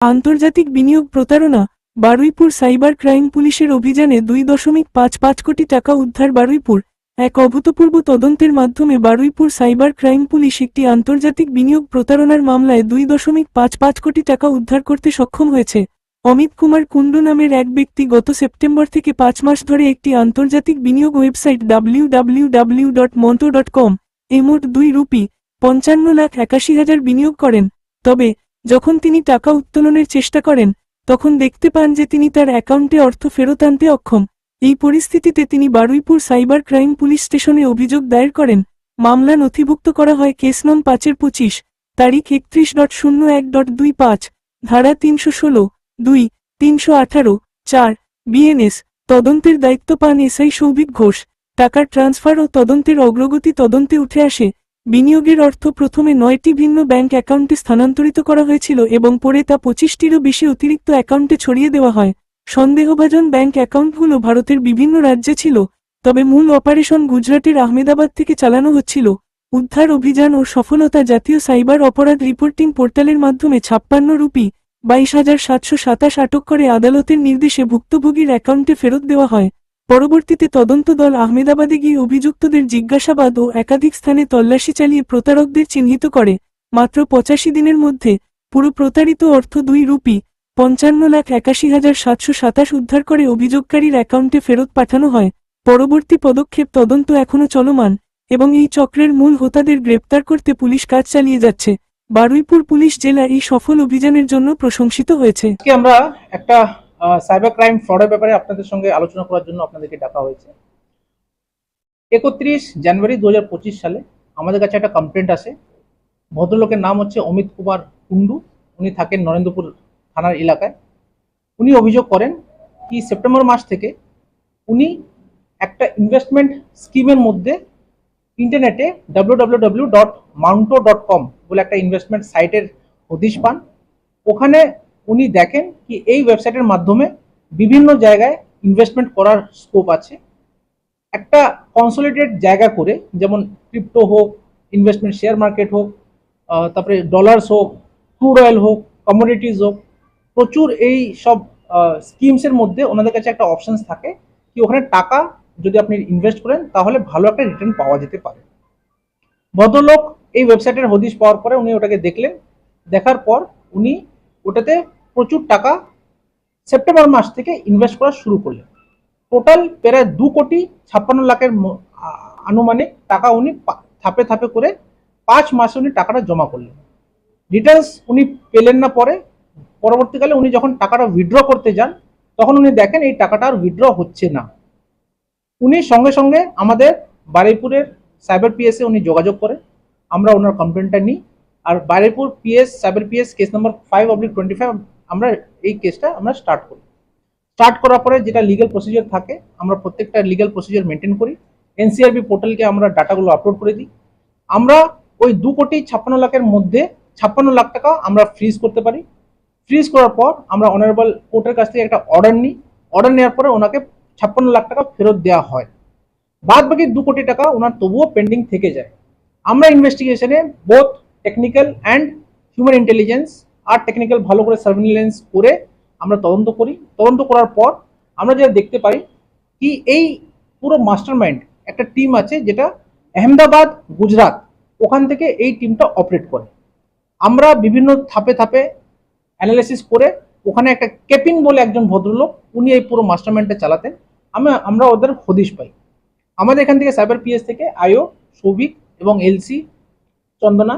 আন্তর্জাতিক বিনিয়োগ প্রতারণা, বারুইপুর সাইবার ক্রাইম পুলিশের অভিযানে দুই দশমিক পাঁচ পাঁচ কোটি টাকা উদ্ধার বারুইপুর। এক অভূতপূর্ব তদন্তের মাধ্যমে বারুইপুর সাইবার ক্রাইম পুলিশ একটি আন্তর্জাতিক বিনিয়োগ প্রতারণার মামলায় দুই দশমিক পাঁচ পাঁচ কোটি টাকা উদ্ধার করতে সক্ষম হয়েছে। অমিত কুমার কুণ্ডু নামের এক ব্যক্তি গত সেপ্টেম্বর থেকে পাঁচ মাস ধরে একটি আন্তর্জাতিক বিনিয়োগ website W W W dot Monto dot com, এ মোট দুই রুপি পঞ্চান্ন লাখ একাশি হাজার বিনিয়োগ করেন। তবে যখন তিনি টাকা উত্তোলনের চেষ্টা করেন, তখন দেখতে পান যে তিনি তার অ্যাকাউন্টে অর্থ ফেরত আনতে অক্ষম। এই পরিস্থিতিতে তিনি বারুইপুর সাইবার ক্রাইম পুলিশ স্টেশনে অভিযোগ দায়ের করেন, মামলা নথিভুক্ত করা হয় কেস নং পাঁচের পঁচিশ, তারিখ একত্রিশ ডট শূন্য এক ডট দুই পাঁচ, ধারা তিনশো ষোলো, দুই, তিনশো আঠারো, চার, বিএনএস, তদন্তের দায়িত্ব পান এসআই সৌভিক ঘোষ। টাকার ট্রান্সফার ও তদন্তের অগ্রগতি তদন্তে উঠে আসে। বিনিয়োগের অর্থ প্রথমে নয়টি ভিন্ন ব্যাংক অ্যাকাউন্টে স্থানান্তরিত করা হয়েছিল এবং পরে তা পঁচিশটিরও বেশি অতিরিক্ত অ্যাকাউন্টে ছড়িয়ে দেওয়া হয়। সন্দেহভাজন ব্যাংক অ্যাকাউন্টগুলো ভারতের বিভিন্ন রাজ্যে ছিল, তবে মূল অপারেশন গুজরাটের আহমেদাবাদ থেকে চালানো হচ্ছিল। উদ্ধার অভিযান ও সফলতা জাতীয় সাইবার অপরাধ রিপোর্টিং পোর্টালের মাধ্যমে ছাপ্পান্ন রুপি, বাইশ হাজার সাতশো সাতাশ আটক করে আদালতের নির্দেশে ভুক্তভোগীর অ্যাকাউন্টে ফেরত দেওয়া হয়। পরবর্তীতে তদন্ত দল আহমেদাবাদে গিয়ে অভিযুক্তদের জিজ্ঞাসাবাদ ও একাধিক স্থানে তল্লাশি চালিয়ে প্রতারকদের চিহ্নিত করে। মাত্র পঁচাশি দিনের মধ্যে পুরো প্রতারিত অর্থ দুই রুপি পঞ্চান্ন লাখ একাশি হাজার সাতশো সাতাশ উদ্ধার করে অভিযোগকারীর অ্যাকাউন্টে ফেরত পাঠানো হয়। পরবর্তী পদক্ষেপ তদন্ত এখনও চলমান এবং এই চক্রের মূল হোতাদের গ্রেপ্তার করতে পুলিশ কাজ চালিয়ে যাচ্ছে। বারুইপুর পুলিশ জেলা এই সফল অভিযানের জন্য প্রশংসিত হয়েছে। আমরা একটা সাইবার ক্রাইম ফ্রডের ব্যাপারে আপনাদের সঙ্গে আলোচনা করার জন্য আপনাদেরকে ডাকা হয়েছে। একত্রিশ জানুয়ারি দু হাজার পঁচিশ সালে আমাদের কাছে একটা কমপ্লেন্ট আসে। ভদ্রলোকের নাম হচ্ছে অমিত কুমার কুন্ডু উনি থাকেন নরেন্দ্রপুর থানার এলাকায়। উনি অভিযোগ করেন কি সেপ্টেম্বর মাস থেকে উনি একটা ইনভেস্টমেন্ট স্কিমের মধ্যে ইন্টারনেটে ডাব্লিউ কম বলে একটা ইনভেস্টমেন্ট সাইটের হদিশ পান। ওখানে উনি দেখেন কি এই ওয়েবসাইটের মাধ্যমে বিভিন্ন জায়গায় ইনভেস্টমেন্ট করার স্কোপ আছে। একটা কনসোলিডেট জায়গা করে, যেমন ক্রিপ্টো হোক ইনভেস্টমেন্ট শেয়ার মার্কেট হোক তারপরে ডলার্স হোক ক্রুড অয়েল হোক কমোডিটিস হোক, প্রচুর এই সব স্কিমসের মধ্যে ওনাদের কাছে একটা অপশনস থাকে কি ওখানে টাকা যদি আপনি ইনভেস্ট করেন তাহলে ভালো একটা রিটার্ন পাওয়া যেতে পারে। ভদ্রলোক এই ওয়েবসাইটের হদিশ পাওয়ার পরে উনি ওটাকে দেখলেন। দেখার পর উনি ওটাতে প্রচুর টাকা সেপ্টেম্বর মাস থেকে ইনভেস্ট করা শুরু করলেন। টোটাল প্রায় দু কোটি ছাপ্পান্ন লাখের আনুমানিক টাকা উনি থাপে ধাপে করে পাঁচ মাসে উনি টাকাটা জমা করলেন। রিটার্নস উনি পেলেন না পরে, পরবর্তীকালে উনি যখন টাকাটা উইথড্র করতে যান, তখন উনি দেখেন এই টাকাটা আর উইথড্র হচ্ছে না। উনি সঙ্গে সঙ্গে আমাদের বারুইপুরের সাইবার পিএসে উনি যোগাযোগ করেন, আমরা ওনার কমপ্লেনটা নিই। আর Baruipur PS cyber PS case number five oblique twenty five আমরা এই কেসটা আমরা স্টার্ট করি স্টার্ট করার পরে যেটা লিগ্যাল প্রসিজার থাকে, আমরা প্রত্যেকটা লিগ্যাল প্রসিজার মেনটেন করি। এনসিআরবি পোর্টালকে আমরা ডাটাগুলো আপলোড করে দিই। আমরা ওই দু কোটি ছাপ্পান্ন লাখের মধ্যে ছাপ্পান্ন লাখ টাকা আমরা ফ্রিজ করতে পারি। ফ্রিজ করার পর আমরা অনারেবল কোর্টের কাছ থেকে একটা অর্ডার নিই। অর্ডার নেওয়ার পরে ওনাকে ছাপ্পান্ন লাখ টাকা ফেরত দেওয়া হয়। বাদ বাকি দু কোটি টাকা ওনার তবুও পেন্ডিং থেকে যায়। আমরা ইনভেস্টিগেশনে both technical and human intelligence R technical ভালো করে সার্ভিলেন্স করে আমরা তদন্ত করি। তদন্ত করার পর আমরা যেটা দেখতে পাই কি এই পুরো মাস্টার মাইন্ড একটা টিম আছে যেটা আহমেদাবাদ, গুজরাট ওখান থেকে এই টিমটা অপারেট করে। আমরা বিভিন্ন ধাপে ধাপে অ্যানালাইসিস করে ওখানে একটা কেপিন বলে একজন ভদ্রলোক উনি এই পুরো মাস্টার মাইন্ডটা চালাতেন। আমরা আমরা ওদের হদিশ পাই। আমাদের এখান থেকে সাইবার পিএস থেকে আইও, সৌভিক এবং এলসি, চন্দনা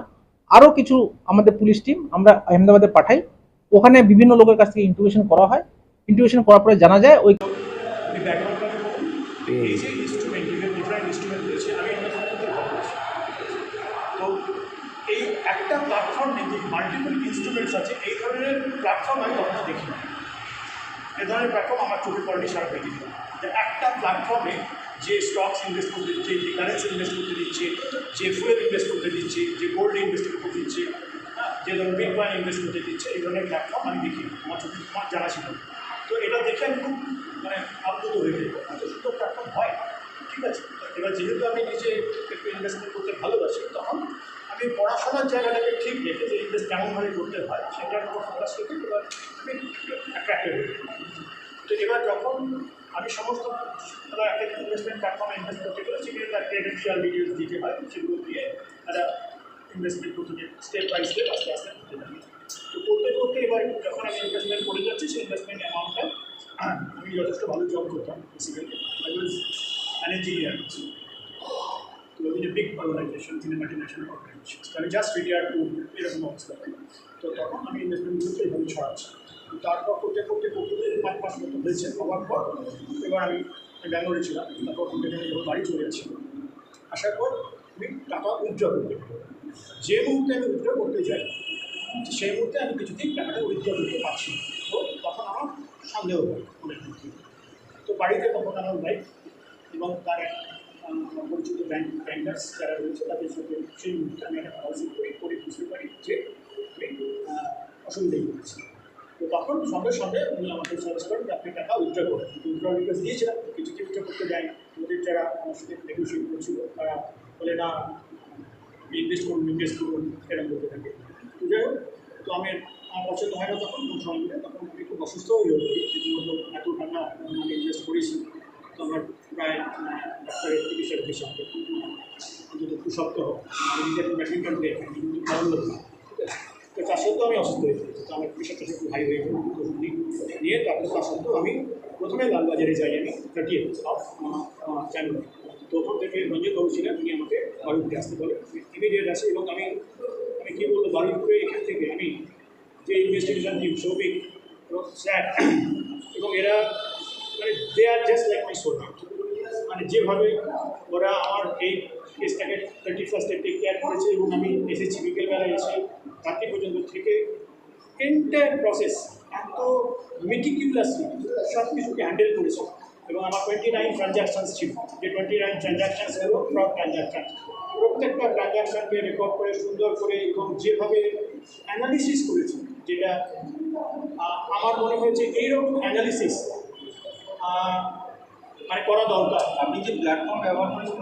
আরও কিছু আমাদের পুলিশ টিম আমরা আহমেদাবাদে পাঠাই। ওখানে বিভিন্ন লোকের কাছ থেকে ইন্টিউশন করা হয়। ইন্টিউশন করার পরে জানা যায় ওই আমি ব্যাকগ্রাউন্ডটা বলব এই যে ইনস্ট্রুমেন্ট ডিফারেন্ট ইনস্ট্রুমেন্ট রয়েছে আমি এগুলো সম্বন্ধে ভাবছি তো এই একটা প্ল্যাটফর্ম নেই মাল্টিপল ইনস্ট্রুমেন্টস আছে এই ধরনের প্ল্যাটফর্ম আমি কখনো দেখিনি। এই ধরনের প্ল্যাটফর্ম আমার চোখে পড়েনি সারা পৃথিবী যে একটা প্ল্যাটফর্মে যে স্টকস ইনভেস্ট করতে দিচ্ছে যে কারেন্সি ইনভেস্ট করতে দিচ্ছে যে ফুয়েল ইনভেস্ট করতে দিচ্ছে যে গোল্ড ইনভেস্ট করতে দিচ্ছে হ্যাঁ, যে ধরনের বিটকয়েন ইনভেস্ট করতে দিচ্ছে এই ধরনের প্ল্যাটফর্ম আমি দেখি আমার জানা ছিল তো এটা দেখে আমি খুব মানে আপ্লুত হয়ে যাই এত সুন্দর প্ল্যাটফর্ম হয় ঠিক আছে? এবার যেহেতু আমি নিজে একটু ইনভেস্টমেন্ট করতে ভালোবাসি তখন আমি পড়াশোনার জায়গাটাকে ঠিক রেখে যে ইনভেস্ট কেমনভাবে করতে হয় সেটার উপর ফোকাস এবার আমি অ্যাট্রাক্টেড তো এবার যখন আমি সমস্ত একটা ইনভেস্টমেন্ট প্ল্যাটফর্মে ইনভেস্ট করতে গেলে সেখানে তার ক্রেডেন্সিয়াল ডিটেলস দিতে হয়, সেগুলো দিয়ে একটা ইনভেস্টমেন্ট করতে স্টেপ বাই স্টেপ আস্তে আস্তে করতে থাকি। তো করতে করতে এবার যখন আমি ইনভেস্টমেন্ট করে যাচ্ছি, সেই ইনভেস্টমেন্ট অ্যামাউন্টটা আমি যথেষ্ট ভালো জব করতাম basically I was an engineer তো in big organisation in a multinational organisation আমি জাস্ট রিটায়ার টু এরকম অবস্থা। তো তখন আমি ইনভেস্টমেন্টগুলোকে এইভাবে ছড়াচ্ছি। তারপর করতে করতে করতে মতো হয়েছে, হওয়ার পর এবার আমি ব্যাঙ্গালোরে ছিলাম, তারপর আমি যখন বাড়ি চলে যাচ্ছি আসার পর আমি টাকা উইথড্র করতে যে মুহূর্তে আমি উইথড্র করতে যাই সেই মুহূর্তে আমি কিছুতেই টাকাটা উইথড্র করতে পারছি তো তখন আমার সন্দেহ হয়। তো বাড়িতে তখন আমার ওয়াইফ এবং তার পরিচিত ব্যাংক ব্যাংকার্স যারা রয়েছে তাদের সাথে সেই মুহূর্তে আমি একটা করি, করে বুঝতে পারি যে আমি অসুবিধায় পড়েছি তো তখন সঙ্গে সঙ্গে উনি আমাকে সাজেস্ট করেন আপনি টাকা উইথড্র করেন। উইথড্র রিকোয়েস্ট দিয়েছিলাম কিছু উইথড্র করতে যাই ওদের যারা আমার সাথে নেগোসিয়েট করেছিল, তারা বলে, না ইনভেস্ট করুন ইনভেস্ট করুন, এরকম করতে থাকে। তো যাই হোক, তো আমি আমার পছন্দ হয় না তখন, কোন সময় মিলে তখন আমি খুব অসুস্থ হয়ে যাই রীতিমতো এত টাকা আমি ইনভেস্ট করেছি, তো আমার প্রায় ডাক্তারের চিকিৎসার হিসেবে অন্তত দু সপ্তাহ, আমি নিজের ব্যাডমিন্টন প্লে কিন্তু ভালো লাগল না ঠিক আছে তো তার সত্ত্বেও আমি অসুস্থ হয়ে গেছি তো আমার প্রেশারটা একটু হাই হয়ে গেল নিয়ে তারপর তার সত্ত্বেও আমি প্রথমে লালবাজারে যাই আমি থার্টি এইট জানুয়ারি তো ওখান থেকে রঞ্জিত বাবু ছিলেন, উনি আমাকে বারুইপুরে আসতে বলে। ইমিডিয়েট আসে এবং আমি আমি কী বলব, বারুইপুরে এখান থেকে আমি যে ইনভেস্টিগেশন টিম সৌভিক এবং স্যার, এবং এরা মানে they are just like my soulmate মানে যেভাবে ওরা আমার এই কেসটাকে থার্টি ফার্স্টে টেক কেয়ার করেছে এবং আমি এসেছি বিকেলবেলায় এসে রাত্রি পর্যন্ত থেকে এন্টায়ার প্রসেস এত মেটিকিউলাসলি সব কিছুকে হ্যান্ডেল করেছে। এবং আমার টোয়েন্টি নাইন ট্রানজ্যাকশানস ছিল। যে টোয়েন্টি নাইন ট্রানজ্যাকশানস হলো ফ্রড ট্রানজ্যাকশান প্রত্যেকটা ট্রানজ্যাকশানকে রেকর্ড করে, সুন্দর করে এবং যেভাবে অ্যানালিসিস করেছে, যেটা আমার মনে হয়েছে এইরকম অ্যানালিসিস মানে করা দরকার। আপনি যে প্ল্যাটফর্ম ব্যবহার করেছেন